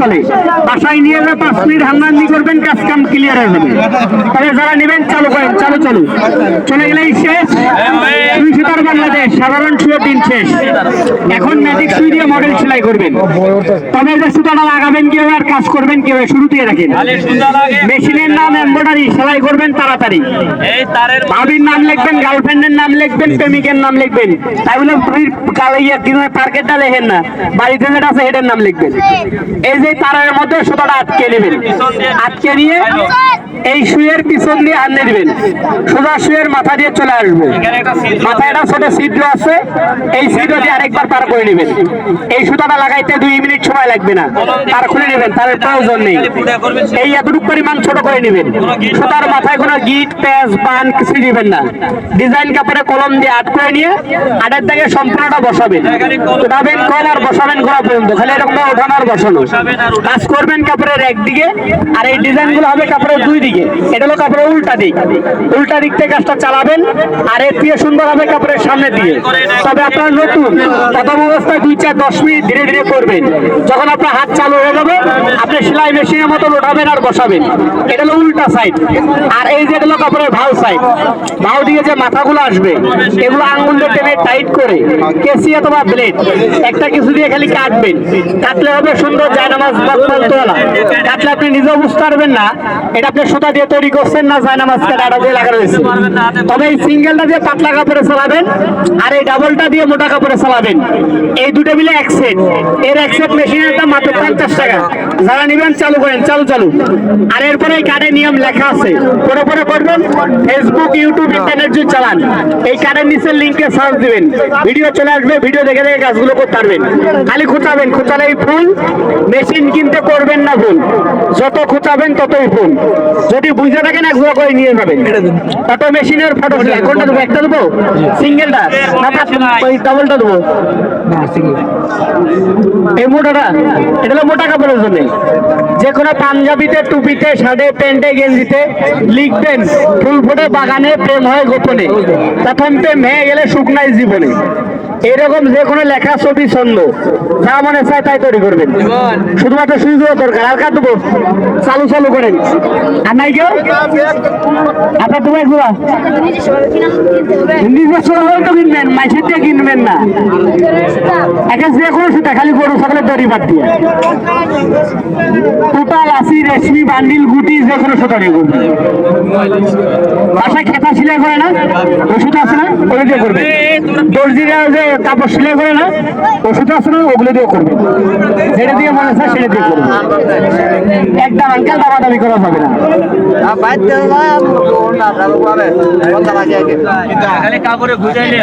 চলে। বাসায় নিয়ে যাবে পাঁচ মিনিট করবেন কাজ কাম ক্লিয়ার হয়ে যাবে। যারা নেবেন চালু করেন চালু চালু। চলে গেলেই শেষ। দুই সুতার বাংলাদেশ সাধারণ দিন শেষ। এখন ম্যাজিক সুই দিয়ে মডেল সেলাই করবেন। তবে সুতাটা লাগাবেন কীভাবে আর কাজ করবেন শুরু দিয়ে রাখেন মেশিনের নাম সেলাই করবেন তাড়াতাড়ি। ভাবির নাম লিখবেন গার্লফ্রেন্ডের নাম লিখবেন প্রেমিকের নাম লিখবেন। তাই বলে ইয়ে পার্কেটটা লেখেন না বাড়িতে যেটা আছে হেডের নাম লিখবেন। এই যে তারের মধ্যে সুতাটা আটকে নেবেন। আটকে নিয়ে এই শুয়ের পিছন দিয়ে সোজা শুয়ের মাথা দিয়ে চলে আসবে। মাথায় একটা ছোট আছে। এই দিয়ে আরেকবার পার করে নেবেন। এই লাগাইতে দুই মিনিট সময় লাগবে না। তার খুলে নেবেন, তার প্রয়োজন নেই। এই এতটুকু পরিমাণ ছোট করে নেবেন। সুতার মাথায় কোনো গিট, প্যাচ, বান কিছু না। ডিজাইন কাপড়ে কলম দিয়ে আট করে নিয়ে আটের দাগে সম্পূর্ণটা বসাবেন। উঠাবেন কল আর বসাবেন গোড়া পর্যন্ত। খালি এরকম ওঠানোর বসানো। কাজ করবেন কাপড়ের একদিকে, আর এই ডিজাইনগুলো হবে কাপড়ের দুই দিকে। এটা হলো কাপড়ের উল্টা দিক। উল্টা দিক থেকে কাজটা চালাবেন, আর এর দিয়ে সুন্দর হবে কাপড়ের সামনে দিয়ে তবে আপনার নতুন প্রথম অবস্থায় দুই চার দশ মিনিট ধীরে ধীরে করবেন। যখন আপনার হাত চালু হয়ে যাবে, আপনি সেলাই মেশিনের মতো ওঠাবেন আর বসাবেন। এটা হলো উল্টা সাইড আর এই যে হলো কাপড়ের ভাও সাইড ভাও দিয়ে যে মাথাগুলো আসবে, এগুলো আঙ্গুল দিয়ে টেনে টাইট করে, কেসি অথবা ব্লেড একটা কিছু দিয়ে খালি কাটবেন। কাটলে হবে সুন্দর জায়নামাজ বক্তল তোলা আপনি নিজেও বুঝতে পারবেন না, এটা আপনি সুতা দিয়ে তৈরি করছেন না জায়নামাজ কাটা দিয়ে লাগা রয়েছে তবে এই সিঙ্গেলটা দিয়ে পাতলা কাপড়ে চালাবেন আর এই ডাবলটা দিয়ে মোটা কাপড়ে চালাবেন। এই দুটো মিলে এক সেট এর এক সেট মেশিনের দাম মাত্র পঞ্চাশ টাকা। যারা নিবেন, চালু করেন, চালু চালু। আর এরপরে এই কার্ডের নিয়ম লেখা আছে। পরে পরে করবেন ফেসবুক ইউটিউব ইন্টারনেট যুগ চালান, এই কার্ডের নিচের লিঙ্কে সার্চ দিবেন। ভিডিও চলে আসবে, ভিডিও দেখে দেখে কাজগুলো করতে পারবেন। খালি খুঁচাবেন, খুঁচালেই ফুল। মেশিন কিনতে করবেন না ভুল। যত খুঁচাবেন ততই ফুল যদি বুঝে থাকেন এক করে নিয়ে যাবেন। তারপর মেশিনের ফটো কোনটা দেবো একটা দেবো? সিঙ্গেলটা? ওই ডাবলটা দেবো। এই মোটাটা এটা হলো মোটা কাপড়ের জন্য। যে কোনো পাঞ্জাবিতে টুপিতে শার্টে প্যান্টে গেঞ্জিতে লিখবেন ফুল ফুটে বাগানে প্রেম হয় গোপনে। প্রথম প্রেম হয়ে গেলে শুকনাই জীবনে। এরকম যে কোনো লেখা ছবি ছন্দ যা মনে চায় তাই তৈরি করবেন। শুধুমাত্র সুযোগ দরকার আর কার দেবো চালু চালু করেন। আর নাই কেউ? আপনার তোমার ঘোরা নিজস্ব কিনবেন মাইসের দিয়ে কিনবেন না। একে যে কোনো সেটা খালি গরু ছাগলের দড়ি বাদ দিয়ে। টোটাল আসি রেশমি বান্ডিল গুটি যে কোনো সেটা দিয়ে করবেন বাসায় খেতা সিলাই করে না? ওষুধ আছে না? ওগুলো দিয়ে করবেন দর্জিরা যে কাপড় সিলাই করে না ওষুধ আছে না? ওগুলো দিয়ে করবেন যেটা দিয়ে মনে হয় সেটা দিয়ে করবেন একদম আঙ্কেল দামাদামি করা যাবে না। কাপড়ে বুঝাইলে